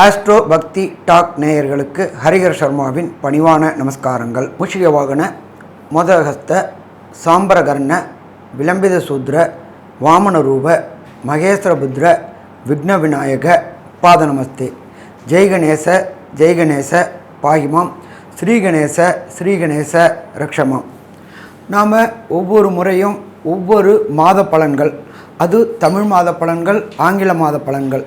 Astro பக்தி talk நேயர்களுக்கு ஹரிஹர் சர்மாவின் பணிவான நமஸ்காரங்கள். மூஷிக வாகன மோதகஸ்த சாம்பரகர்ண விளம்பித சூத்ர வாமனரூப மகேஸ்வரபுத்ர விக்ன விநாயக பாத நமஸ்தே. ஜெய்கணேச ஜெய்கணேச பாகிமாம். ஸ்ரீகணேச ஸ்ரீகணேச ரக்ஷமாம். நாம் ஒவ்வொரு முறையும் ஒவ்வொரு மாத பலன்கள். அது தமிழ் மாத பலன்கள் ஆங்கில மாத பலன்கள்.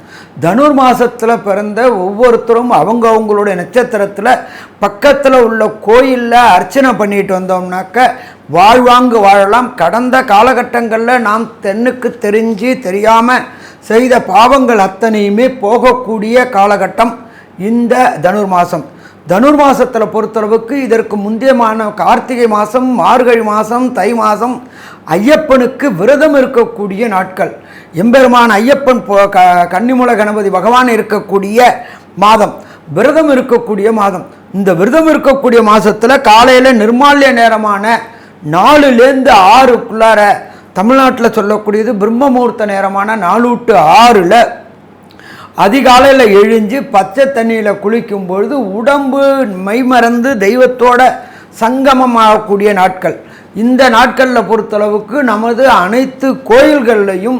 தனுர் மாதத்தில் பிறந்த ஒவ்வொருத்தரும் அவங்க அவங்களுடைய நட்சத்திரத்தில் பக்கத்தில் உள்ள கோயிலில் அர்ச்சனை பண்ணிட்டு வந்தோம்னாக்க வாழ்வாங்கு வாழலாம். கடந்த காலகட்டங்களில் நாம் தென்னுக்கு தெரிஞ்சு தெரியாமல் செய்த பாவங்கள் அத்தனையுமே போகக்கூடிய காலகட்டம் இந்த தனுர் மாதம் தனுர் மாதத்தில் பொறுத்தளவுக்கு இதற்கு முந்தையமான கார்த்திகை மாதம் மார்கழி மாதம் தை மாதம் ஐயப்பனுக்கு விரதம் இருக்கக்கூடிய நாட்கள். எம்பெருமான் ஐயப்பன் போ க கன்னிமூல கணபதி பகவான் இருக்கக்கூடிய மாதம். விரதம் இருக்கக்கூடிய மாதம். இந்த விரதம் இருக்கக்கூடிய மாதத்தில் காலையில் நிர்மால்ய நேரமான நாலுலேருந்து ஆறுக்குள்ளார தமிழ்நாட்டில் சொல்லக்கூடியது பிரம்மமூர்த்த நேரமான நாலு ஆறில் அதிகாலையில் எழுஞ்சு பச்சை தண்ணியில் குளிக்கும் பொழுது உடம்பு மைமறந்து தெய்வத்தோட சங்கமமாகக்கூடிய நாட்கள். இந்த நாட்களில் பொறுத்தளவுக்கு நமது அனைத்து கோயில்கள்லையும்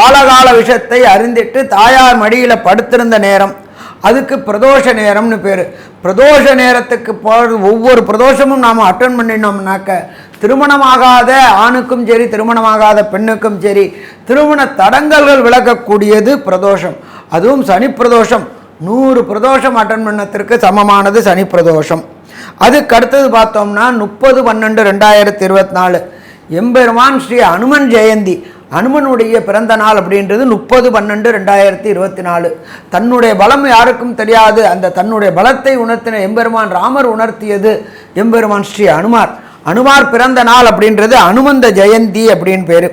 ஆழகால விஷத்தை அறிந்திட்டு தாயார் மடியில் படுத்திருந்த நேரம். அதுக்கு பிரதோஷ நேரம்னு பேர். பிரதோஷ நேரத்துக்கு போ ஒவ்வொரு பிரதோஷமும் நாம் அட்டன் பண்ணினோம்னாக்க திருமணமாகாத ஆணுக்கும் சரி திருமணமாகாத பெண்ணுக்கும் சரி திருமண தடங்கல்கள் விளக்கக்கூடியது பிரதோஷம். அதுவும் சனி பிரதோஷம். நூறு பிரதோஷம் அட்டன் பண்ணத்திற்கு சமமானது சனி பிரதோஷம். அதுக்கு அடுத்தது பார்த்தோம்னா முப்பது பன்னெண்டு ரெண்டாயிரத்தி இருபத்தி நாலு. எம்பெருமான் ஸ்ரீ அனுமன் ஜெயந்தி. அனுமனுடைய பிறந்த நாள் அப்படின்றது முப்பது பன்னெண்டு ரெண்டாயிரத்தி இருபத்தி நாலு. தன்னுடைய பலம் யாருக்கும் தெரியாது. அந்த தன்னுடைய பலத்தை உணர்த்தின எம்பெருமான் ராமர் உணர்த்தியது எம்பெருமான் ஸ்ரீ அனுமார். அனுமார் பிறந்த நாள் அப்படின்றது அனுமந்த ஜெயந்தி அப்படின்னு பேர்.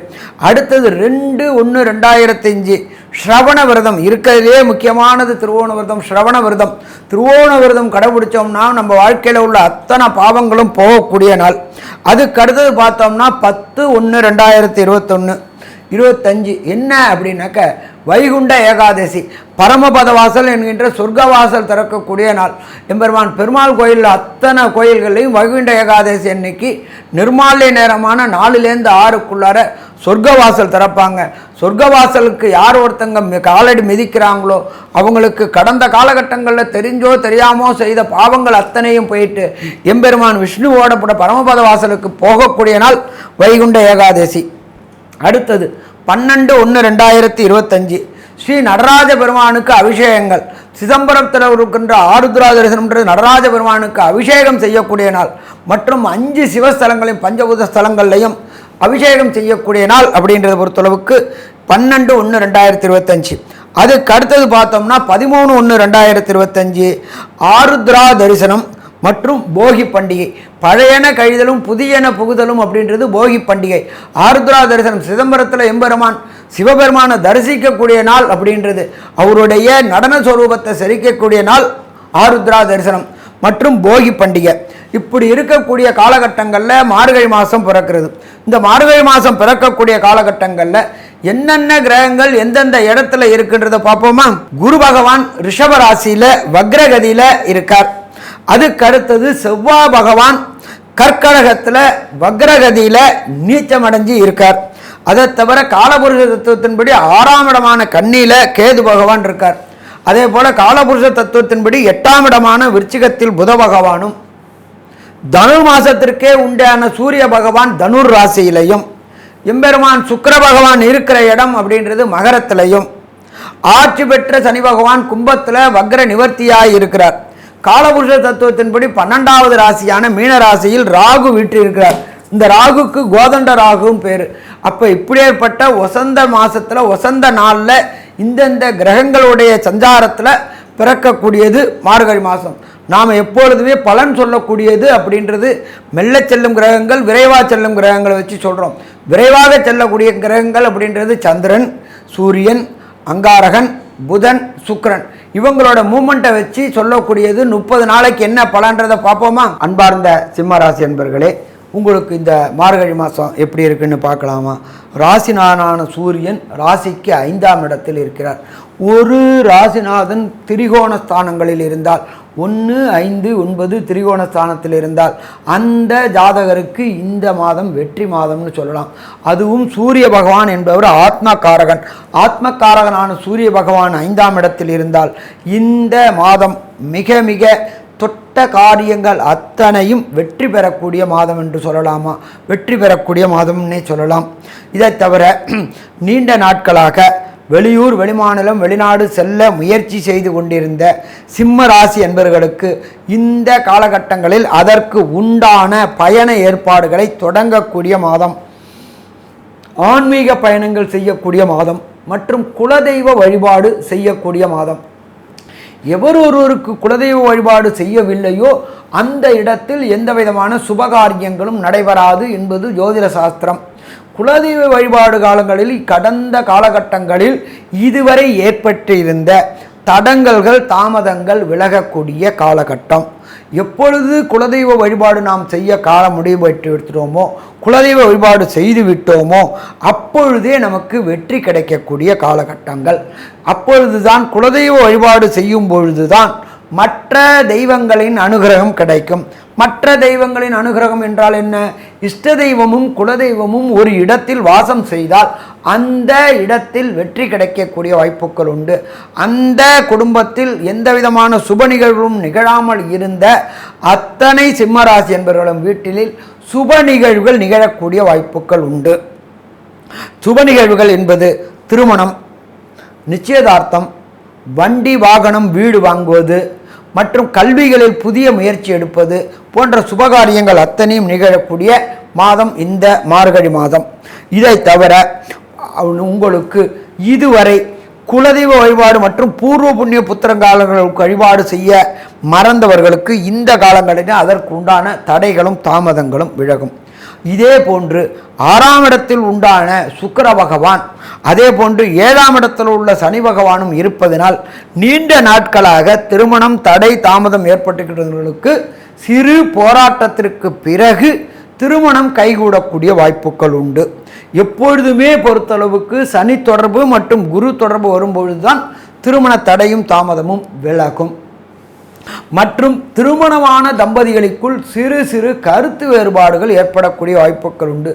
அடுத்தது ரெண்டு ஒன்று ரெண்டாயிரத்தி அஞ்சு ஸ்ரவண விரதம். இருக்கிறதுலே முக்கியமானது திருவோண விரதம் ஸ்ரவண விரதம். திருவோண விரதம் கடைபிடிச்சோம்னா நம்ம வாழ்க்கையில் உள்ள அத்தனை பாவங்களும் போகக்கூடிய நாள். அதுக்கு அடுத்தது பார்த்தோம்னா பத்து ஒன்று ரெண்டாயிரத்தி இருபத்தொன்று இருபத்தஞ்சு. என்ன அப்படின்னாக்க வைகுண்ட ஏகாதசி. பரமபத வாசல் என்கின்ற சொர்க்க வாசல் திறக்கக்கூடிய நாள். எம்பெருமான் பெருமாள் கோயிலில் அத்தனை கோயில்களையும் வைகுண்ட ஏகாதசி அன்னைக்கு நிர்மால்ய நேரமான நாலுலேருந்து ஆறுக்குள்ளார சொர்க்க வாசல் திறப்பாங்க. சொர்க்க வாசலுக்கு யார் ஒருத்தங்க மி- காலடி மிதிக்கிறாங்களோ அவங்களுக்கு கடந்த காலகட்டங்களில் தெரிஞ்சோ தெரியாமோ செய்த பாவங்கள் அத்தனையும் போயிட்டு எம்பெருமான் விஷ்ணுவோட கூட பரமபத வாசலுக்கு போகக்கூடிய நாள் வைகுண்ட ஏகாதசி. அடுத்தது பன்னெண்டு ஒன்று ரெண்டாயிரத்தி இருபத்தஞ்சு. ஸ்ரீ நடராஜ பெருமானுக்கு அபிஷேகங்கள். சிதம்பரத்தில் இருக்கின்ற ஆருத்ரா தரிசனம்ன்ற நடராஜ பெருமானுக்கு அபிஷேகம் செய்யக்கூடிய நாள் மற்றும் அஞ்சு சிவஸ்தலங்களையும் பஞ்சபூத ஸ்தலங்கள்லையும் அபிஷேகம் செய்யக்கூடிய நாள் அப்படின்றத பொறுத்தளவுக்கு பன்னெண்டு ஒன்று ரெண்டாயிரத்தி இருபத்தஞ்சு. அதுக்கு அடுத்தது பார்த்தோம்னா பதிமூணு ஒன்று ரெண்டாயிரத்தி இருபத்தஞ்சு. ஆருத்ரா தரிசனம் மற்றும் போகி பண்டிகை. பழையன கழிதலும் புதியன புகுதலும் அப்படின்றது போகி பண்டிகை. ஆருத்ரா தரிசனம் சிதம்பரத்தில் எம்பெருமான் சிவபெருமானை தரிசிக்கக்கூடிய நாள் அப்படின்றது. அவருடைய நடன சுரூபத்தை செரிக்கக்கூடிய நாள் ஆருத்ரா தரிசனம் மற்றும் போகி பண்டிகை. இப்படி இருக்கக்கூடிய காலகட்டங்களில் மார்கழி மாதம் பிறக்கிறது. இந்த மார்கழி மாதம் பிறக்கக்கூடிய காலகட்டங்களில் என்னென்ன கிரகங்கள் எந்தெந்த இடத்துல இருக்குன்றதை பார்ப்போமா? குரு பகவான் ரிஷப ராசியில இருக்கார். அதுக்கு அடுத்தது செவ்வாய் பகவான் கற்கடகத்தில் வக்ரகதியில் நீச்சமடைஞ்சு இருக்கார். அதை தவிர காலபுருஷ தத்துவத்தின்படி ஆறாம் இடமான கண்ணியில் கேது பகவான் இருக்கார். அதே போல் காலபுருஷ தத்துவத்தின்படி எட்டாம் இடமான விருச்சிகத்தில் புத பகவானும் தனுர் மாசத்திற்கே உண்டான சூரிய பகவான் தனுர் ராசியிலையும் எம்பெருமான் சுக்கர பகவான் இருக்கிற இடம் அப்படின்றது மகரத்திலையும் ஆட்சி பெற்ற சனி பகவான் கும்பத்தில் வக்ர நிவர்த்தியாக இருக்கிறார். காலபுருஷ தத்துவத்தின்படி பன்னெண்டாவது ராசியான மீன ராசியில் ராகு வீற்றிருக்கிறார். இந்த ராகுக்கு கோதண்ட ராகுவும் பேர். அப்போ இப்படியேற்பட்ட வசந்த மாதத்தில் வசந்த நாளில் இந்தந்த கிரகங்களுடைய சஞ்சாரத்தில் பிறக்கக்கூடியது மார்கழி மாதம் நாம் எப்பொழுதுமே பலன் சொல்லக்கூடியது அப்படின்றது மெல்ல செல்லும் கிரகங்கள் விரைவாக செல்லும் கிரகங்களை வச்சு சொல்கிறோம் விரைவாக செல்லக்கூடிய கிரகங்கள் அப்படின்றது சந்திரன் சூரியன் அங்காரகன் புதன் சுக்ரன் இவங்களோட மூமெண்ட்டை வச்சு சொல்லக்கூடியது முப்பது நாளைக்கு என்ன பலன்றதை பார்ப்போமா? அன்பார்ந்த சிம்மராசி என்பர்களே உங்களுக்கு இந்த மார்கழி மாதம் எப்படி இருக்குன்னு பார்க்கலாமா? ராசிநாதனான சூரியன் ராசிக்கு ஐந்தாம் இடத்தில் இருக்கிறார். ஒரு ராசிநாதன் திரிகோண ஸ்தானங்களில் இருந்தால் ஒன்று ஐந்து ஒன்பது திரிகோண ஸ்தானத்தில் இருந்தால் அந்த ஜாதகருக்கு இந்த மாதம் வெற்றி மாதம்னு சொல்லலாம். அதுவும் சூரிய பகவான் என்பவர் ஆத்மகாரகன் ஆத்மகாரகனான சூரிய பகவான் ஐந்தாம் இடத்தில் இருந்தால் இந்த மாதம் மிக மிக தொட்ட காரியங்கள் அத்தனையும் வெற்றி பெறக்கூடிய மாதம் என்று சொல்லலாமா? வெற்றி பெறக்கூடிய மாதம்னே சொல்லலாம். இதை தவிர நீண்ட நாட்களாக வெளியூர் வெளிமாநிலம் வெளிநாடு செல்ல முயற்சி செய்து கொண்டிருந்த சிம்ம ராசி என்பவர்களுக்கு இந்த காலகட்டங்களில் அதற்கு உண்டான பயண ஏற்பாடுகளை தொடங்கக்கூடிய மாதம். ஆன்மீக பயணங்கள் செய்யக்கூடிய மாதம் மற்றும் குலதெய்வ வழிபாடு செய்யக்கூடிய மாதம். எவர் ஒருவருக்கு குலதெய்வ வழிபாடு செய்யவில்லையோ அந்த இடத்தில் எந்த விதமான சுபகாரியங்களும் நடைபெறாது என்பது ஜோதிட சாஸ்திரம். குலதெய்வ வழிபாடு காலங்களில் கடந்த காலகட்டங்களில் இதுவரை ஏற்பட்டிருந்த தடங்கல்கள் தாமதங்கள் விலகக்கூடிய காலகட்டம். எப்பொழுது குலதெய்வ வழிபாடு நாம் செய்ய கால முடிவு பெற்று விடுத்துட்டோமோ குலதெய்வ வழிபாடு செய்து விட்டோமோ அப்பொழுதே நமக்கு வெற்றி கிடைக்கக்கூடிய காலகட்டங்கள். அப்பொழுதுதான் குலதெய்வ வழிபாடு செய்யும் பொழுதுதான் மற்ற தெய்வங்களின் அனுகிரகம் கிடைக்கும். மற்ற தெய்வங்களின் அனுகிரகம் என்றால் என்ன? இஷ்ட தெய்வமும் குலதெய்வமும் ஒரு இடத்தில் வாசம் செய்தால் அந்த இடத்தில் வெற்றி கிடைக்கக்கூடிய வாய்ப்புகள் உண்டு. அந்த குடும்பத்தில் எந்த விதமான சுப நிகழ்வும் நிகழாமல் இருந்த அத்தனை சிம்மராசி என்பவர்களும் வீட்டிலில் சுப நிகழ்வுகள் நிகழக்கூடிய வாய்ப்புகள் உண்டு. சுப நிகழ்வுகள் என்பது திருமணம் நிச்சயதார்த்தம் வண்டி வாகனம் வீடு வாங்குவது மற்றும் கல்விகளில் புதிய முயற்சி எடுப்பது போன்ற சுபகாரியங்கள் அத்தனையும் நிகழக்கூடிய மாதம் இந்த மார்கழி மாதம். இதை தவிர உங்களுக்கு இதுவரை குலதெய்வ வழிபாடு மற்றும் பூர்வ புண்ணிய புத்திரங்காலங்களுக்கு வழிபாடு செய்ய மறந்தவர்களுக்கு இந்த காலங்களில் அதற்கு உண்டான தடைகளும் தாமதங்களும் விலகும். இதே போன்று ஆறாம் இடத்தில் உண்டான சுக்கர பகவான் அதே போன்று ஏழாம் இடத்தில் உள்ள சனி பகவானும் இருப்பதனால் நீண்ட நாட்களாக திருமணம் தடை தாமதம் ஏற்பட்டுகிறவர்களுக்கு சிறு போராட்டத்திற்கு பிறகு திருமணம் கைகூடக்கூடிய வாய்ப்புகள் உண்டு. எப்பொழுதுமே பொறுத்தளவுக்கு சனி தொடர்பு மற்றும் குரு தொடர்பு வரும்பொழுதுதான் திருமண தடையும் தாமதமும் விலகும். மற்றும் திருமணமான தம்பதிகளுக்குள் சிறு சிறு கருத்து வேறுபாடுகள் ஏற்படக்கூடிய வாய்ப்புகள் உண்டு.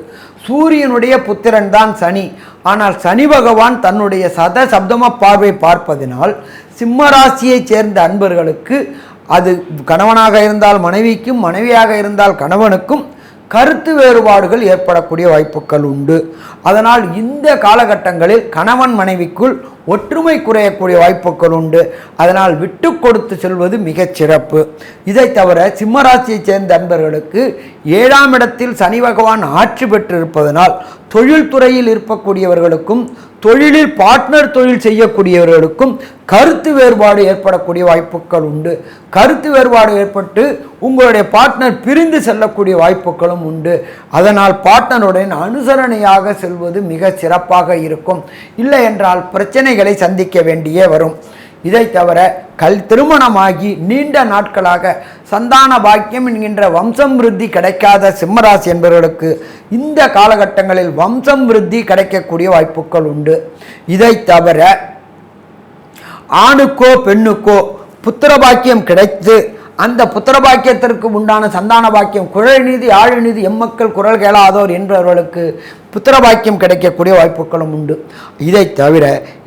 சூரியனுடைய புத்திரன் தான் சனி. ஆனால் சனி பகவான் தன்னுடைய சத சப்தம பார்வை பார்ப்பதினால் சிம்ம ராசியைச் சேர்ந்த அன்பர்களுக்கு அது கணவனாக இருந்தால் மனைவிக்கும் மனைவியாக இருந்தால் கணவனுக்கும் கருத்து வேறுபாடுகள் ஏற்படக்கூடிய வாய்ப்புகள் உண்டு. அதனால் இந்த காலகட்டங்களில் கணவன் மனைவிக்குள் ஒற்றுமை குறையக்கூடிய வாய்ப்புகள் உண்டு அதனால் விட்டு கொடுத்து செல்வது மிகச் சிறப்பு. இதை தவிர சிம்மராசியைச் சேர்ந்த அன்பர்களுக்கு ஏழாம் இடத்தில் சனி பகவான் ஆட்சி பெற்றிருப்பதனால் தொழில்துறையில் இருக்கக்கூடியவர்களுக்கும் தொழிலில் பார்ட்னர் தொழில் செய்யக்கூடியவர்களுக்கும் கருத்து வேறுபாடு ஏற்படக்கூடிய வாய்ப்புகள் உண்டு. கருத்து வேறுபாடு ஏற்பட்டு உங்களுடைய பார்ட்னர் பிரிந்து செல்லக்கூடிய வாய்ப்புகளும் உண்டு. அதனால் பார்ட்னருடன் அனுசரணையாக செல்வது மிக சிறப்பாக இருக்கும். இல்லை என்றால் பிரச்சனை பிரச்சனைகளை சந்திக்க வேண்டியே வரும். இதை தவிர கல் திருமணமாகி நீண்ட நாட்களாக சந்தான பாக்கியம் என்கின்ற வம்சம் விருத்தி கிடைக்காத சிம்மராசி என்பவர்களுக்கு இந்த காலகட்டங்களில் வம்சம் விருத்தி கிடைக்கக்கூடிய வாய்ப்புகள் உண்டு. இதை தவிர ஆணுக்கோ பெண்ணுக்கோ புத்திர பாக்கியம் கிடைத்து அந்த புத்திர பாக்கியத்திற்கு உண்டான சந்தான பாக்கியம் குழல் நீதி ஆழ் நீதி எம்மக்கள் குரல் கேளாதோர் என்பவர்களுக்கு புத்திர பாக்கியம் கிடைக்கக்கூடிய வாய்ப்புகளும் உண்டு. இதை தவிர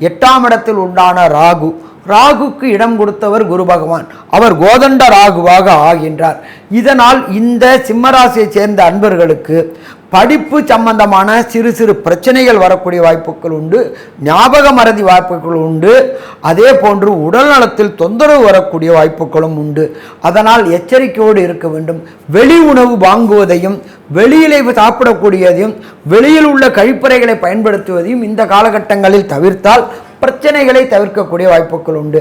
எட்டாம் இடத்தில் உண்டான ராகு ராகுக்கு இடம் கொடுத்தவர் குரு பகவான். அவர் கோதண்ட ராகுவாக ஆகின்றார். இதனால் இந்த சிம்மராசியைச் சேர்ந்த அன்பர்களுக்கு படிப்பு சம்பந்தமான சிறு சிறு பிரச்சனைகள் வரக்கூடிய வாய்ப்புகள் உண்டு ஞாபக மறதி வாய்ப்புகள் உண்டு. அதே போன்று உடல் நலத்தில் தொந்தரவு வரக்கூடிய வாய்ப்புகளும் உண்டு. அதனால் எச்சரிக்கையோடு இருக்க வேண்டும். வெளி உணவு வாங்குவதையும் வெளியிலே சாப்பிடக்கூடியதையும் வெளியில் உள்ள கழிப்பறைகளை பயன்படுத்துவதையும் இந்த காலகட்டங்களில் தவிர்த்தால் பிரச்சனைகளை தவிர்க்கக்கூடிய வாய்ப்புகள் உண்டு.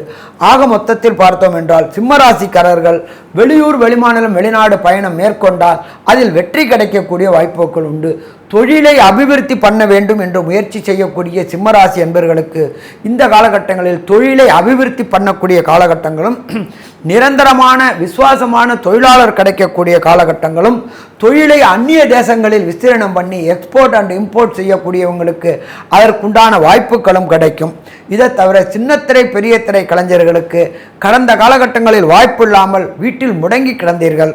ஆக மொத்தத்தில் பார்த்தோம் என்றால் சிம்மராசிக்காரர்கள் வெளியூர் வெளிமாநிலம் வெளிநாடு பயணம் மேற்கொண்டால் அதில் வெற்றி கிடைக்கக்கூடிய வாய்ப்புகள் உண்டு. தொழிலை அபிவிருத்தி பண்ண வேண்டும் என்று முயற்சி செய்யக்கூடிய சிம்மராசி என்பர்களுக்கு இந்த காலகட்டங்களில் தொழிலை அபிவிருத்தி பண்ணக்கூடிய காலகட்டங்களும் நிரந்தரமான விசுவாசமான தொழிலாளர் கிடைக்கக்கூடிய காலகட்டங்களும் தொழிலை அந்நிய தேசங்களில் விஸ்தீரணம் பண்ணி எக்ஸ்போர்ட் அண்ட் இம்போர்ட் செய்யக்கூடியவங்களுக்கு அதற்குண்டான வாய்ப்புகளும் கிடைக்கும். இதை தவிர சின்னத்திரை பெரிய திரை கலைஞர்களுக்கு கடந்த காலகட்டங்களில் வாய்ப்பு இல்லாமல் வீட்டில் முடங்கி கிடந்தீர்கள்.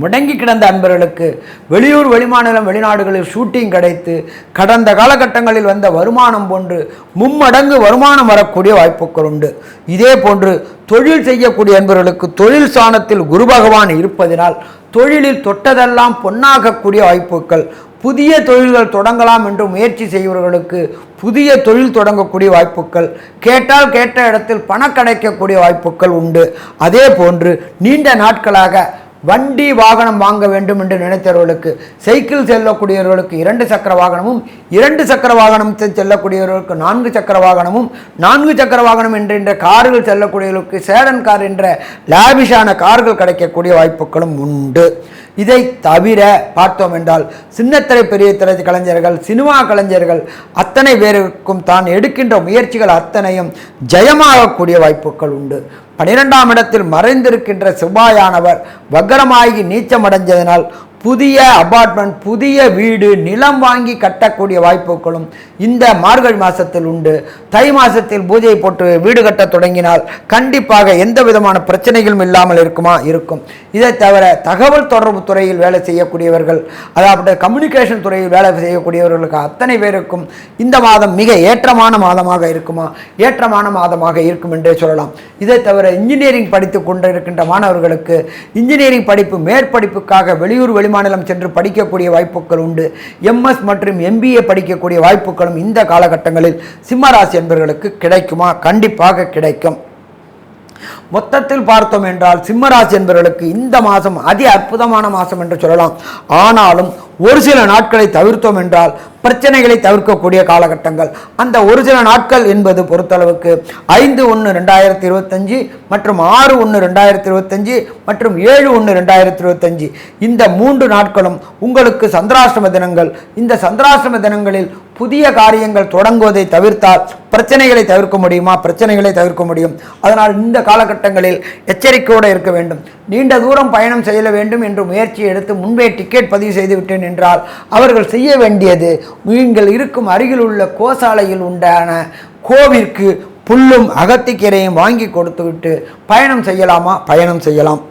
முடங்கி கிடந்த அன்பர்களுக்கு வெளியூர் வெளிமாநிலம் வெளிநாடுகளில் ஷூட்டிங் கிடைத்து கடந்த காலகட்டங்களில் வந்த வருமானம் போன்று மும்மடங்கு வருமானம் வரக்கூடிய வாய்ப்புகள் உண்டு. இதே போன்று தொழில் செய்யக்கூடிய அன்பர்களுக்கு தொழில் சாணத்தில் குரு பகவான் இருப்பதினால் தொழிலில் தொட்டதெல்லாம் பொன்னாகக்கூடிய வாய்ப்புகள் புதிய தொழில்கள் தொடங்கலாம் என்று முயற்சி செய்பவர்களுக்கு புதிய தொழில் தொடங்கக்கூடிய வாய்ப்புகள் கேட்டால் கேட்ட இடத்தில் பணம் கிடைக்கக்கூடிய வாய்ப்புகள் உண்டு. அதே போன்று நீண்ட நாட்களாக வண்டி வாகனம் வாங்க வேண்டும் என்று நினைத்தவர்களுக்கு சைக்கிள் செல்லக்கூடியவர்களுக்கு இரண்டு சக்கர வாகனமும் இரண்டு சக்கர வாகனம் செல்லக்கூடியவர்களுக்கு நான்கு சக்கர வாகனமும் நான்கு சக்கர வாகனம் என்கின்ற கார்கள் செல்லக்கூடியவர்களுக்கு சேடன் கார் என்ற லாபிஷான கார்கள் கிடைக்கக்கூடிய வாய்ப்புகளும் உண்டு. இதை தவிர பார்த்தோம் என்றால் சின்னத்திரை பெரிய திரை கலைஞர்கள் சினிமா கலைஞர்கள் அத்தனை பேருக்கும் தான் எடுக்கின்ற முயற்சிகள் அத்தனையும் ஜெயமாகக்கூடிய வாய்ப்புகள் உண்டு. பனிரெண்டாம் இடத்தில் மறைந்திருக்கின்ற செவ்வாயானவர் வக்கரமாகி நீச்சமடைஞ்சதனால் புதிய அபார்ட்மெண்ட் புதிய வீடு நிலம் வாங்கி கட்டக்கூடிய வாய்ப்புகளும் இந்த மார்கழி மாதத்தில் உண்டு. தை மாதத்தில் பூஜை போட்டு வீடு கட்ட தொடங்கினால் கண்டிப்பாக எந்த விதமான பிரச்சனைகளும் இல்லாமல் இருக்குமா? இருக்கும். இதை தவிர தகவல் தொடர்பு துறையில் வேலை செய்யக்கூடியவர்கள் அதாவது கம்யூனிகேஷன் துறையில் வேலை செய்யக்கூடியவர்களுக்கு அத்தனை பேருக்கும் இந்த மாதம் மிக ஏற்றமான மாதமாக இருக்குமா? ஏற்றமான மாதமாக இருக்கும் என்றே சொல்லலாம். இதை தவிர இன்ஜினியரிங் படித்து கொண்டிருக்கின்ற மாணவர்களுக்கு இன்ஜினியரிங் படிப்பு மேற்படிப்புக்காக வெளியூர் மாநிலம் சென்று படிக்கக்கூடிய வாய்ப்புகள் உண்டு. எம்எஸ் மற்றும் எம்பிஏ படிக்கக்கூடிய வாய்ப்புகளும் இந்த காலகட்டங்களில் சிம்மராசி என்பவர்களுக்கு கிடைக்குமா? கண்டிப்பாக கிடைக்கும். மொத்தத்தில் பார்த்தோம் என்றால் சிம்மராசி என்பவர்களுக்கு இந்த மாதம் அதி அற்புதமான மாதம் என்று சொல்லலாம். ஆனாலும் ஒரு சில நாட்களை தவிர்த்தோம் என்றால் பிரச்சனைகளை தவிர்க்கக்கூடிய காலகட்டங்கள். அந்த ஒரு சில நாட்கள் என்பது பொறுத்தளவுக்கு ஐந்து ஒன்று ரெண்டாயிரத்தி இருபத்தஞ்சு மற்றும் ஆறு ஒன்று ரெண்டாயிரத்தி இருபத்தஞ்சு மற்றும் ஏழு ஒன்று ரெண்டாயிரத்தி இருபத்தஞ்சு. இந்த மூன்று நாட்களும் உங்களுக்கு சந்திராஷ்டம தினங்கள். இந்த சந்திராஷ்டம தினங்களில் புதிய காரியங்கள் தொடங்குவதை தவிர்த்தால் பிரச்சனைகளை தவிர்க்க முடியுமா? பிரச்சனைகளை தவிர்க்க முடியும். அதனால் இந்த காலகட்டங்களில் எச்சரிக்கையோடு இருக்க வேண்டும். நீண்ட தூரம் பயணம் செய்ய வேண்டும் என்று முயற்சி எடுத்து முன்பே டிக்கெட் பதிவு செய்துவிட்டேன் என்றால் அவர்கள் செய்ய வேண்டியது நீங்கள் இருக்கும் அருகில் உள்ள கோசாலையில் உண்டான கோவிற்கு புல்லும் அகத்திக்கீரையும் வாங்கி கொடுத்துவிட்டு பயணம் செய்யலாமா? பயணம் செய்யலாம்.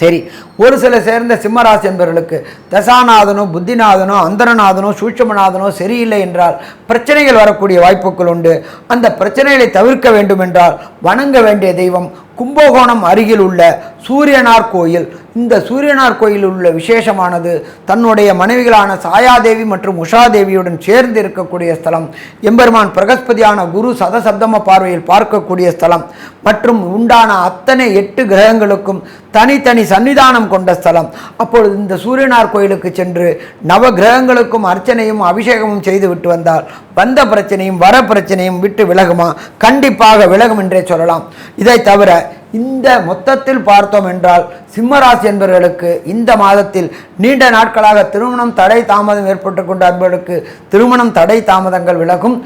சரி ஒரு சில சேர்ந்த சிம்மராசி என்பவர்களுக்கு தசாநாதனோ புத்திநாதனோ அந்தரநாதனோ சூட்சமநாதனோ சரியில்லை என்றால் பிரச்சனைகள் வரக்கூடிய வாய்ப்புகள் உண்டு. அந்த பிரச்சனைகளை தவிர்க்க வேண்டும் என்றால் வணங்க வேண்டிய தெய்வம் கும்பகோணம் அருகில் உள்ள சூரியனார் கோயில். இந்த சூரியனார் கோயில் உள்ள விசேஷமானது தன்னுடைய மனைவிகளான சாயாதேவி மற்றும் உஷாதேவியுடன் சேர்ந்து இருக்கக்கூடிய ஸ்தலம். எம்பெருமான் பிரகஸ்பதியான குரு சதசப்தம பார்வையில் பார்க்கக்கூடிய ஸ்தலம். மற்றும் உண்டான அத்தனை எட்டு கிரகங்களுக்கும் தனித்தனி சன்னிதானம் கொண்ட ஸ்தலம். அப்பொழுது இந்த சூரியனார் கோயிலுக்கு சென்று நவ கிரகங்களுக்கும் அர்ச்சனையும் அபிஷேகமும் செய்து விட்டு வந்தால் வந்த பிரச்சனையும் வர பிரச்சனையும் விட்டு விலகுமா? கண்டிப்பாக விலகும் என்றே சொல்லலாம். இதை தவிர இந்த மொத்தத்தில் பார்த்தோம் என்றால் சிம்மராசி என்பவர்களுக்கு இந்த மாதத்தில் நீண்ட நாட்களாக திருமணம் தடை தாமதம் ஏற்பட்டு கொண்ட அன்பர்களுக்கு திருமணம் தடை தாமதங்கள் விலகும்.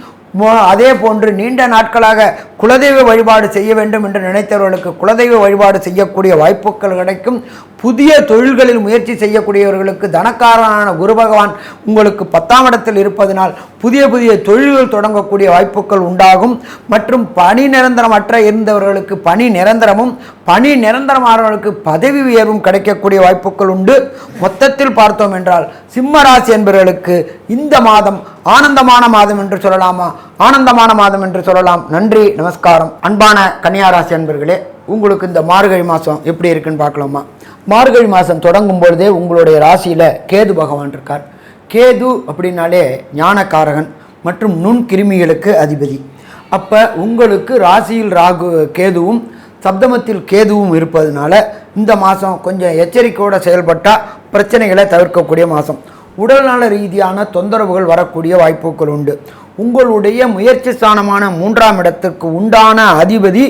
அதே போன்று நீண்ட நாட்களாக குலதெய்வ வழிபாடு செய்ய வேண்டும் என்று நினைத்தவர்களுக்கு குலதெய்வ வழிபாடு செய்யக்கூடிய வாய்ப்புகள் கிடைக்கும். புதிய தொழில்களில் முயற்சி செய்யக்கூடியவர்களுக்கு தனக்காரனான குரு பகவான் உங்களுக்கு பத்தாம் இடத்தில் இருப்பதனால் புதிய புதிய தொழில்கள் தொடங்கக்கூடிய வாய்ப்புகள் உண்டாகும். மற்றும் பணி நிரந்தரமற்ற இருந்தவர்களுக்கு பணி நிரந்தரமும் பணி நிரந்தரமானவர்களுக்கு பதவி உயர்வும் கிடைக்கக்கூடிய வாய்ப்புகள் உண்டு. மொத்தத்தில் பார்த்தோம் என்றால் சிம்மராசி என்பவர்களுக்கு இந்த மாதம் ஆனந்தமான மாதம் என்று சொல்லலாமா? ஆனந்தமான மாதம் என்று சொல்லலாம். நன்றி நமஸ்காரம். அன்பான கன்னியாராசி அன்பர்களே உங்களுக்கு இந்த மார்கழி மாதம் எப்படி இருக்குன்னு பார்க்கலாமா? மார்கழி மாதம் தொடங்கும் பொழுதே உங்களுடைய ராசியில் கேது பகவான் இருக்கார். கேது அப்படின்னாலே ஞானக்காரகன் மற்றும் நுண்கிருமிகளுக்கு அதிபதி. அப்போ உங்களுக்கு ராசியில் ராகு கேதுவும் சப்தமத்தில் கேதுவும் இருப்பதனால இந்த மாதம் கொஞ்சம் எச்சரிக்கையோடு செயல்பட்டால் பிரச்சனைகளை தவிர்க்கக்கூடிய மாதம் உடல்நல ரீதியான தொந்தரவுகள் வரக்கூடிய வாய்ப்புகள் உண்டு. உங்களுடைய முயற்சி ஸ்தானமான மூன்றாம் இடத்திற்கு உண்டான அதிபதி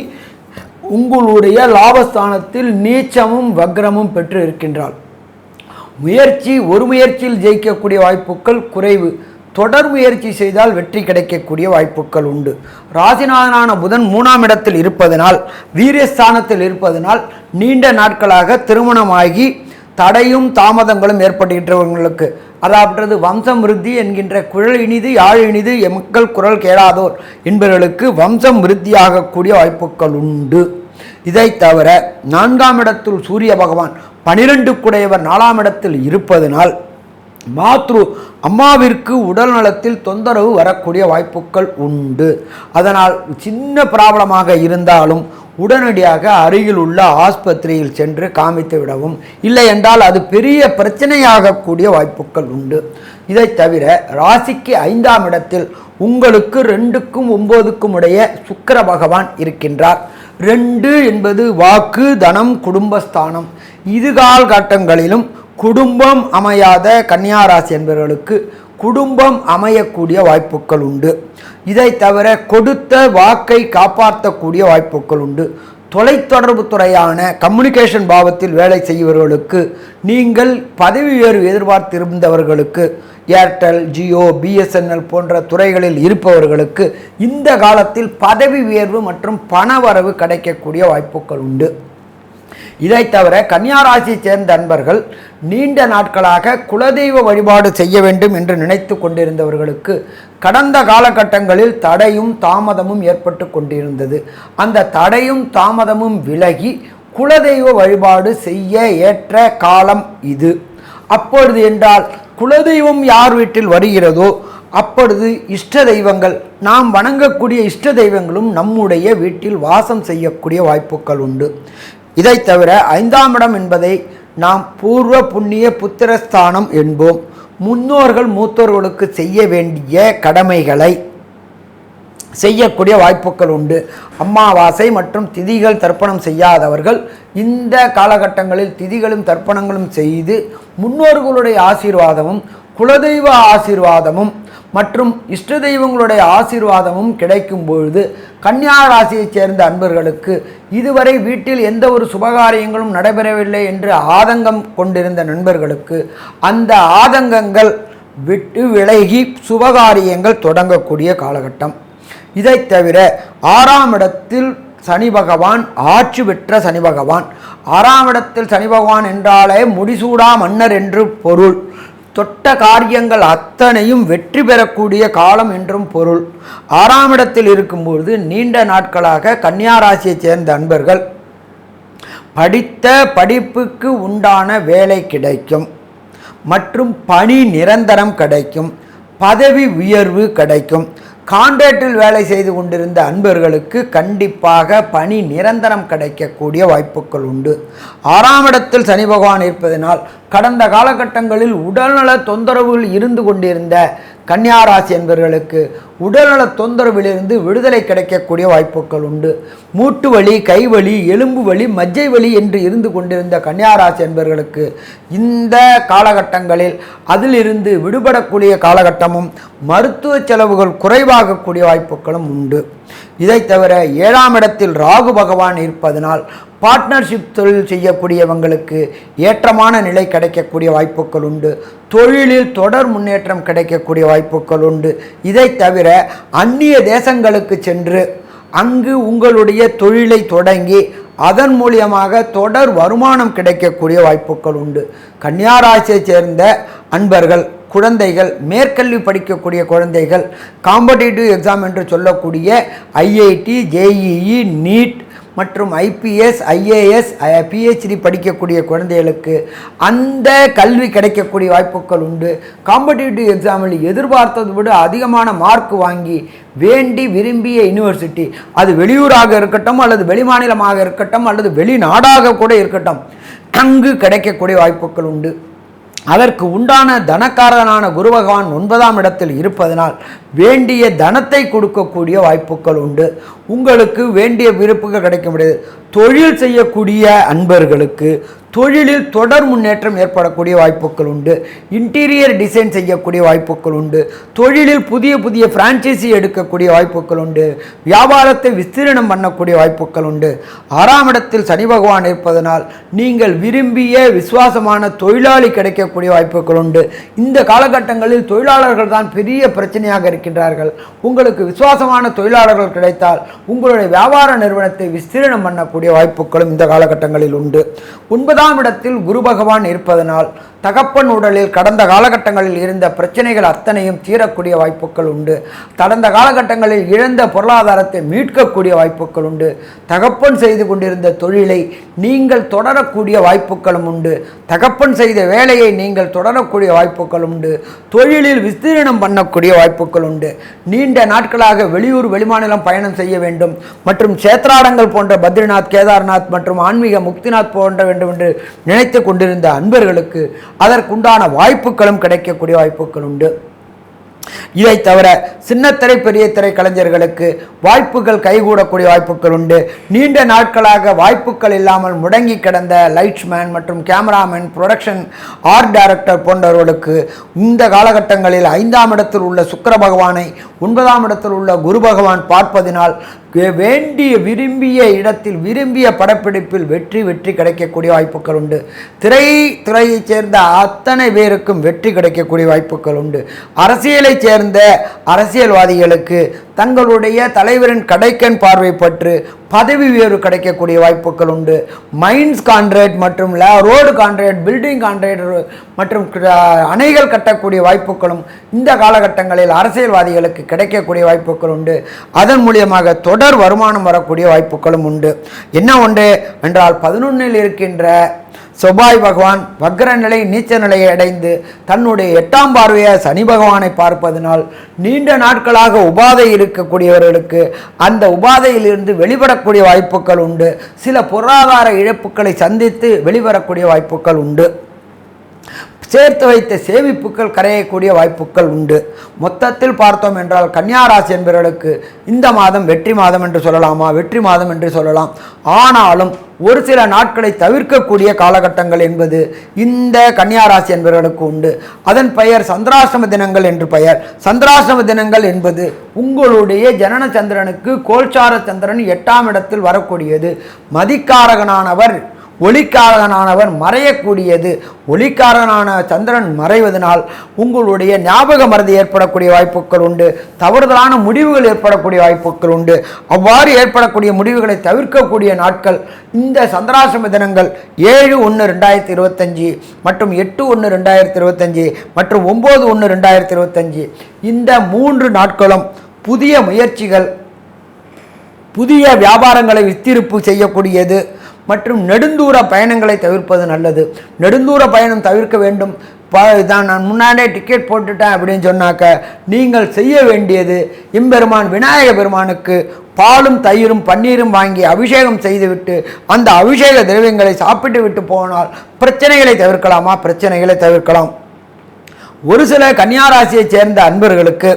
உங்களுடைய லாபஸ்தானத்தில் நீச்சமும் வக்ரமும் பெற்று இருக்கின்றாள் முயற்சி ஒரு முயற்சியில் ஜெயிக்கக்கூடிய வாய்ப்புகள் குறைவு. தொடர் முயற்சி செய்தால் வெற்றி கிடைக்கக்கூடிய வாய்ப்புகள் உண்டு. ராசிநாதனான புதன் மூணாம் இடத்தில் இருப்பதனால் வீரியஸ்தானத்தில் இருப்பதனால் நீண்ட நாட்களாக திருமணமாகி தடையும் தாமதங்களும் ஏற்படுகின்றவர்களுக்கு அதாவது வம்சம் விருத்தி என்கின்ற குழல் இனிது யாழ் இனிது எமக்கள் குரல் கேளாதோர் என்பவர்களுக்கு வம்சம் விருத்தியாகக்கூடிய வாய்ப்புகள் உண்டு. இதை தவிர நான்காம் இடத்தில் சூரிய பகவான் பனிரெண்டு குடையவர் நாலாம் இடத்தில் இருப்பதனால் மாத்ரு அம்மாவிற்கு உடல் நலத்தில் தொந்தரவு வரக்கூடிய வாய்ப்புகள் உண்டு. அதனால் சின்ன ப்ராப்ளமாக இருந்தாலும் உடனடியாக அருகில் உள்ள ஆஸ்பத்திரியில் சென்று காமித்து விடவும். இல்லை என்றால் அது பெரிய பிரச்சனையாகக்கூடிய வாய்ப்புகள் உண்டு. இதை தவிர ராசிக்கு ஐந்தாம் இடத்தில் உங்களுக்கு ரெண்டுக்கும் ஒம்போதுக்கும் உடைய சுக்கிர பகவான் இருக்கின்றார். ரெண்டு என்பது வாக்கு தனம் குடும்பஸ்தானம். இது காலகட்டங்களிலும் குடும்பம் அமையாத கன்னியாராசி என்பவர்களுக்கு குடும்பம் அமையக்கூடிய வாய்ப்புகள் உண்டு. இதை தவிர கொடுத்த வாக்கை காப்பாற்றக்கூடிய வாய்ப்புகள் உண்டு. தொலைத்தொடர்பு துறையான கம்யூனிகேஷன் பாவத்தில் வேலை செய்பவர்களுக்கு நீங்கள் பதவி உயர்வு எதிர்பார்த்திருந்தவர்களுக்கு ஏர்டெல் ஜியோ பிஎஸ்என்எல் போன்ற துறைகளில் இருப்பவர்களுக்கு இந்த காலத்தில் பதவி உயர்வு மற்றும் பணவரவு கிடைக்கக்கூடிய வாய்ப்புகள் உண்டு. இதை தவிர கன்னியாராசியை சேர்ந்த அன்பர்கள் நீண்ட நாட்களாக குலதெய்வ வழிபாடு செய்ய வேண்டும் என்று நினைத்து கொண்டிருந்தவர்களுக்கு கடந்த காலகட்டங்களில் தடையும் தாமதமும் ஏற்பட்டு கொண்டிருந்தது. அந்த தடையும் தாமதமும் விலகி குலதெய்வ வழிபாடு செய்ய ஏற்ற காலம் இது. அப்பொழுது என்றால் குலதெய்வம் யார் வீட்டில் வருகிறதோ அப்பொழுது இஷ்ட தெய்வங்கள் நாம் வணங்கக்கூடிய இஷ்ட தெய்வங்களும் நம்முடைய வீட்டில் வாசம் செய்யக்கூடிய வாய்ப்புகள் உண்டு. இதை தவிர ஐந்தாம் இடம் என்பதை நாம் பூர்வ புண்ணிய புத்திரஸ்தானம் என்போம். முன்னோர்கள் மூத்தோர்களுக்கு செய்ய வேண்டிய கடமைகளை செய்யக்கூடிய வாய்ப்புகள் உண்டு. அமாவாசை மற்றும் திதிகள் தர்ப்பணம் செய்யாதவர்கள் இந்த காலகட்டங்களில் திதிகளும் தர்ப்பணங்களும் செய்து முன்னோர்களுடைய ஆசீர்வாதமும் குலதெய்வ ஆசீர்வாதமும் மற்றும் இஷ்ட தெய்வங்களுடைய ஆசீர்வாதமும் கிடைக்கும் பொழுது கன்னியா ராசியைச் சேர்ந்த அன்பர்களுக்கு இதுவரை வீட்டில் எந்த ஒரு சுபகாரியங்களும் நடைபெறவில்லை என்று ஆதங்கம் கொண்டிருந்த நண்பர்களுக்கு அந்த ஆதங்கங்கள் விட்டு விலகி சுபகாரியங்கள் தொடங்கக்கூடிய காலகட்டம். இதைத் தவிர ஆறாம் இடத்தில் சனி பகவான் ஆட்சி பெற்ற சனி பகவான். ஆறாம் இடத்தில் சனி பகவான் என்றாலே முடிசூடா மன்னர் என்று பொருள். தொட்ட காரியங்கள் அத்தனையும் வெற்றி பெறக்கூடிய காலம் என்றும் பொருள். ஆறாம் இடத்தில் இருக்கும்பொழுது நீண்ட நாட்களாக கன்னியாராசியைச் சேர்ந்த அன்பர்கள் படித்த படிப்புக்கு உண்டான வேலை கிடைக்கும் மற்றும் பணி நிரந்தரம் கிடைக்கும் பதவி உயர்வு கிடைக்கும். கான்ட்ராக்டில் வேலை செய்து கொண்டிருந்த அன்பர்களுக்கு கண்டிப்பாக பணி நிரந்தரம் கிடைக்கக்கூடிய வாய்ப்புகள் உண்டு. ஆறாம் இடத்தில் சனி பகவான் இருப்பதனால் கடந்த காலகட்டங்களில் உடல்நல தொந்தரவுகள் இருந்து கொண்டிருந்த கன்னியாராசி என்பவர்களுக்கு உடல்நல தொந்தரவிலிருந்து விடுதலை கிடைக்கக்கூடிய வாய்ப்புகள் உண்டு. மூட்டு வலி கைவலி எலும்பு வலி மஜ்ஜை வலி என்று இருந்து கொண்டிருந்த கன்னியாராசி என்பவர்களுக்கு இந்த காலகட்டங்களில் அதிலிருந்து விடுபடக்கூடிய காலகட்டமும் மருத்துவ செலவுகள் குறைவாகக்கூடிய வாய்ப்புகளும் உண்டு. இதை தவிர ஏழாம் இடத்தில் ராகு பகவான் இருப்பதனால் பார்ட்னர்ஷிப் தொழில் செய்யக்கூடியவங்களுக்கு ஏற்றமான நிலை கிடைக்கக்கூடிய வாய்ப்புகள் உண்டு. தொழிலில் தொடர் முன்னேற்றம் கிடைக்கக்கூடிய வாய்ப்புகள் உண்டு. இதை தவிர அந்நிய தேசங்களுக்கு சென்று அங்கு உங்களுடைய தொழிலை தொடங்கி அதன் மூலியமாக தொடர் வருமானம் கிடைக்கக்கூடிய வாய்ப்புகள் உண்டு. கன்னியாராசியைச் சேர்ந்த அன்பர்கள் குழந்தைகள் மேற்கல்வி படிக்கக்கூடிய குழந்தைகள் காம்படிட்டிவ் எக்ஸாம் என்று சொல்லக்கூடிய ஐஐடி ஜேஇஇ நீட் மற்றும் ஐபிஎஸ் ஐஏஎஸ் பிஹெச்டி படிக்கக்கூடிய குழந்தைகளுக்கு அந்த கல்வி கிடைக்கக்கூடிய வாய்ப்புகள் உண்டு. காம்படிட்டிவ் எக்ஸாமில் எதிர்பார்த்ததை விட அதிகமான மார்க் வாங்கி வேண்டி விரும்பிய யூனிவர்சிட்டி அது வெளியூராக இருக்கட்டும் அல்லது வெளிமாநிலமாக இருக்கட்டும் அல்லது வெளிநாடாக கூட இருக்கட்டும் அங்கு கிடைக்கக்கூடிய வாய்ப்புகள் உண்டு. அதற்கு உண்டான தனக்காரனான குரு பகவான் ஒன்பதாம் இடத்தில் இருப்பதனால் வேண்டிய தனத்தை கொடுக்கக்கூடிய வாய்ப்புகள் உண்டு. உங்களுக்கு வேண்டிய விருப்புகள் கிடைக்க முடியாது. தொழில் செய்யக்கூடிய அன்பர்களுக்கு தொழிலில் தொடர் முன்னேற்றம் ஏற்படக்கூடிய வாய்ப்புகள் உண்டு. இன்டீரியர் டிசைன் செய்யக்கூடிய வாய்ப்புகள் உண்டு. தொழிலில் புதிய புதிய பிரான்ச்சைசி எடுக்கக்கூடிய வாய்ப்புகள் உண்டு. வியாபாரத்தை விஸ்தீரணம் பண்ணக்கூடிய வாய்ப்புகள் உண்டு. ஆறாம் இடத்தில் சனி பகவான் இருப்பதனால் நீங்கள் விரும்பிய விசுவாசமான தொழிலாளி கிடைக்கக்கூடிய வாய்ப்புகள் உண்டு. இந்த காலகட்டங்களில் தொழிலாளர்கள் தான் பெரிய பிரச்சனையாக இருக்கின்றார்கள். உங்களுக்கு விசுவாசமான தொழிலாளர்கள் கிடைத்தால் உங்களுடைய வியாபார நிறுவனத்தை விஸ்தீரணம் பண்ணக்கூடிய வாய்ப்புகளும் இந்த காலகட்டங்களில் உண்டு. ஒன்பதாம் இடத்தில் குரு பகவான் இருப்பதனால் தகப்பன் உடலில் கடந்த காலகட்டங்களில் இருந்த பிரச்சனைகள் அத்தனையும் தீரக்கூடிய வாய்ப்புகள் உண்டு. கடந்த காலகட்டங்களில் இழந்த பொருளாதாரத்தை மீட்கக்கூடிய வாய்ப்புகள் உண்டு. தகப்பன் செய்து கொண்டிருந்த தொழிலை நீங்கள் தொடரக்கூடிய வாய்ப்புகளும் உண்டு. தகப்பன் செய்த வேலையை நீங்கள் தொடரக்கூடிய வாய்ப்புகள் உண்டு. தொழிலில் விஸ்தீரணம் பண்ணக்கூடிய வாய்ப்புகள் உண்டு. நீண்ட நாட்களாக வெளியூர் வெளிமாநிலம் பயணம் செய்ய வேண்டும். மற்றும் சேத்ராடங்கள் போன்ற பத்ரிநாத் கேதார்நாத் மற்றும் ஆன்மீக முக்திநாத் போன்ற வேண்டும் என்று நினைத்து கொண்டிருந்த அன்பர்களுக்கு அதற்குண்டான வாய்ப்புகளும் கிடைக்கக்கூடிய வாய்ப்புகள் உண்டு. இதை தவிர சின்னத்திரை பெரிய திரை கலைஞர்களுக்கு வாய்ப்புகள் கைகூடக்கூடிய வாய்ப்புகள் உண்டு. நீண்ட நாட்களாக வாய்ப்புகள் இல்லாமல் முடங்கி கிடந்த லைட்ஸ்மேன் மற்றும் கேமராமேன் புரொடக்ஷன் ஆர்ட் டைரக்டர் போன்றவர்களுக்கு இந்த காலகட்டங்களில் ஐந்தாம் இடத்தில் உள்ள சுக்கர பகவானை ஒன்பதாம் இடத்தில் உள்ள குரு பகவான் பார்ப்பதினால் வேண்டிய விரும்பிய இடத்தில் விரும்பிய படப்பிடிப்பில் வெற்றி வெற்றி கிடைக்கக்கூடிய வாய்ப்புகள் உண்டு. திரை துறையைச் சேர்ந்த அத்தனை பேருக்கும் வெற்றி கிடைக்கக்கூடிய வாய்ப்புகள் உண்டு. அரசியலைச் சேர்ந்த அரசியல்வாதிகளுக்கு தங்களுடைய தலைவரின் கடைக்கன் பார்வை பற்று பதவி உயர்வு கிடைக்கக்கூடிய வாய்ப்புகள் உண்டு. மைன்ஸ் கான்ட்ராக்ட் மற்றும் ரோடு கான்ட்ராக்ட் பில்டிங் கான்ட்ராக்ட் மற்றும் க- அணைகள் கட்டக்கூடிய வாய்ப்புகளும் இந்த காலகட்டங்களில் அரசியல்வாதிகளுக்கு கிடைக்கக்கூடிய வாய்ப்புகள் உண்டு. அதன் மூலியமாக தொடர் வருமானம் வரக்கூடிய வாய்ப்புகளும் உண்டு. என்ன ஒன்று என்றால் பதினொன்னில் இருக்கின்ற செவ்வாய் பகவான் வக்ர நிலை நீச்ச நிலையை அடைந்து தன்னுடைய எட்டாம் பார்வையை சனி பகவானை பார்ப்பதனால் நீண்ட நாட்களாக உபாதை இருக்கக்கூடியவர்களுக்கு அந்த உபாதையிலிருந்து வெளிவரக்கூடிய வாய்ப்புகள் உண்டு. சில பொருளாதார இழப்புகளை சந்தித்து வெளிவரக்கூடிய வாய்ப்புகள் உண்டு. சேர்த்து வைத்த சேமிப்புகள் கரையக்கூடிய வாய்ப்புகள் உண்டு. மொத்தத்தில் பார்த்தோம் என்றால் கன்னியாராசி என்பவர்களுக்கு இந்த மாதம் வெற்றி மாதம் என்று சொல்லலாமா? வெற்றி மாதம் என்று சொல்லலாம். ஆனாலும் ஒரு சில நாட்களை தவிர்க்கக்கூடிய காலகட்டங்கள் என்பது இந்த கன்னியாராசி என்பவர்களுக்கு உண்டு. அதன் பெயர் சந்திராசிரம தினங்கள் என்று பெயர். சந்திராசிரம தினங்கள் என்பது உங்களுடைய ஜனன சந்திரனுக்கு கோல்சார சந்திரன் எட்டாம் இடத்தில் வரக்கூடியது. மதிக்காரகனானவர் ஒளிக்காரனானவன் மறையக்கூடியது. ஒளிக்காரனான சந்திரன் மறைவதனால் உங்களுடைய ஞாபக மருந்து ஏற்படக்கூடிய வாய்ப்புகள் உண்டு. தவறுதலான முடிவுகள் ஏற்படக்கூடிய வாய்ப்புகள் உண்டு. அவ்வாறு ஏற்படக்கூடிய முடிவுகளை தவிர்க்கக்கூடிய நாட்கள் இந்த சந்திராசிரம தினங்கள் ஏழு ஒன்று ரெண்டாயிரத்தி இருபத்தஞ்சி மற்றும் எட்டு ஒன்று ரெண்டாயிரத்தி இருபத்தஞ்சி மற்றும் ஒம்பது ஒன்று ரெண்டாயிரத்தி இருபத்தஞ்சி. இந்த மூன்று நாட்களும் புதிய முயற்சிகள் புதிய வியாபாரங்களை வித்திருப்பு செய்யக்கூடியது. மற்றும் நெடுந்தூர பயணங்களை தவிர்ப்பது நல்லது. நெடுந்தூர பயணம் தவிர்க்க வேண்டும். ப நான் முன்னாடியே டிக்கெட் போட்டுட்டேன் அப்படின்னு சொன்னாக்க நீங்கள் செய்ய வேண்டியது இம்பெருமான் விநாயக பெருமானுக்கு பாலும் தயிரும் பன்னீரும் வாங்கி அபிஷேகம் செய்துவிட்டு அந்த அபிஷேக திரவியங்களை சாப்பிட்டு விட்டு போனால் பிரச்சனைகளை தவிர்க்கலாமா? பிரச்சனைகளை தவிர்க்கலாம். ஒரு சில கன்னியாராசியைச் சேர்ந்த அன்பர்களுக்கு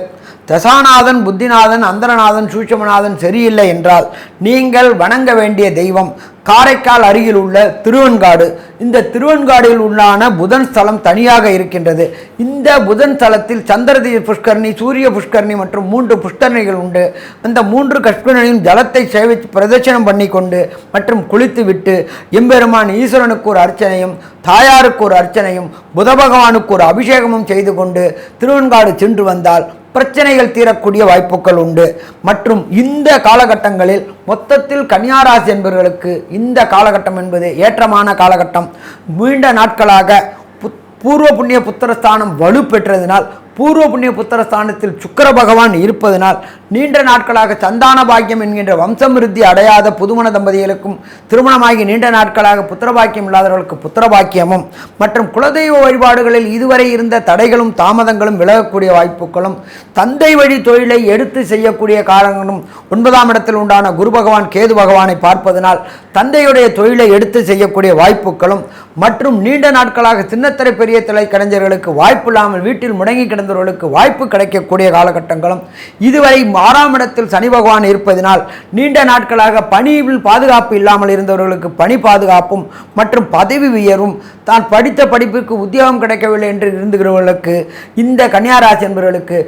தசாநாதன் புத்திநாதன் அந்தரநாதன் சூட்சமநாதன் சரியில்லை என்றால் நீங்கள் வணங்க வேண்டிய தெய்வம் காரைக்கால் அருகில் உள்ள திருவெண்காடு. இந்த திருவன்காடில் உள்ளான புதன் ஸ்தலம் தனியாக இருக்கின்றது. இந்த புதன் ஸ்தலத்தில் சந்திரதி புஷ்கரணி சூரிய புஷ்கரணி மற்றும் மூன்று புஷ்கரணிகள் உண்டு. அந்த மூன்று கஷ்கரணியும் ஜலத்தை சேவித்து பிரதட்சணம் பண்ணி கொண்டு மற்றும் குளித்து விட்டு எம்பெருமான் ஈஸ்வரனுக்கு ஒரு அர்ச்சனையும் தாயாருக்கு ஒரு அர்ச்சனையும் புத பகவானுக்கு ஒரு அபிஷேகமும் செய்து கொண்டு திருவெண்காடு சென்று வந்தால் பிரச்சனைகள் தீரக்கூடிய வாய்ப்புகள் உண்டு. மற்றும் இந்த காலகட்டங்களில் மொத்தத்தில் கன்னியாராசி என்பவர்களுக்கு இந்த காலகட்டம் என்பது ஏற்றமான காலகட்டம். நீண்ட நாட்களாக புத்- பூர்வ புண்ணிய புத்திரஸ்தானம் வலுப்பெற்றதினால் பூர்வ புண்ணிய புத்திரஸ்தானத்தில் சுக்கர பகவான் இருப்பதனால் நீண்ட நாட்களாக சந்தான பாக்கியம் என்கின்ற வம்சமிருத்தி அடையாத புதுமண தம்பதிகளுக்கும் திருமணமாகி நீண்ட நாட்களாக புத்திர பாக்கியம் இல்லாதவர்களுக்கு புத்திர பாக்கியமும் மற்றும் குலதெய்வ வழிபாடுகளில் இதுவரை இருந்த தடைகளும் தாமதங்களும் விலகக்கூடிய வாய்ப்புகளும் தந்தை வழி தொழிலை எடுத்து செய்யக்கூடிய காரணங்களும் ஒன்பதாம் இடத்தில் உண்டான குரு பகவான் கேது பகவானை பார்ப்பதனால் தந்தையுடைய தொழிலை எடுத்து செய்யக்கூடிய வாய்ப்புகளும் மற்றும் நீண்ட நாட்களாக சின்னத்திரை பெரிய தலை கலைஞர்களுக்கு வாய்ப்பு இல்லாமல் வீட்டில் முடங்கி கிடந்தவர்களுக்கு வாய்ப்பு கிடைக்கக்கூடிய காலகட்டங்களும் இதுவரை ஆறாம் இடத்தில் சனி பகவான் இருப்பதினால் நீண்ட நாட்களாக பணியில் பாதுகாப்பு இல்லாமல் இருந்தவர்களுக்கு பணி பாதுகாப்பும் மற்றும் பதவி உயர்வும் தான் படித்த படிப்புக்கு உத்தியோகம் கிடைக்கவில்லை என்று இருந்துகிறவர்களுக்கு இந்த கன்னியாராசி என்பவர்களுக்கு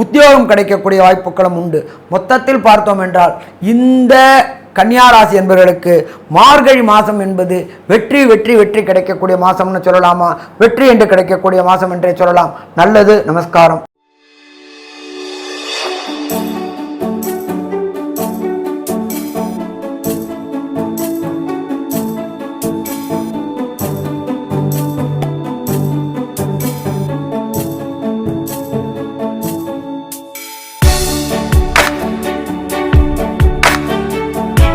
உத்தியோகம் கிடைக்கக்கூடிய வாய்ப்புகளும் உண்டு. மொத்தத்தில் பார்த்தோம் என்றால் இந்த கன்னியாராசி என்பவர்களுக்கு மார்கழி மாதம் என்பது வெற்றி வெற்றி வெற்றி கிடைக்கக்கூடிய மாதம்னு சொல்லலாமா? வெற்றி என்று கிடைக்கக்கூடிய மாதம் என்றே சொல்லலாம். நல்லது நமஸ்காரம்.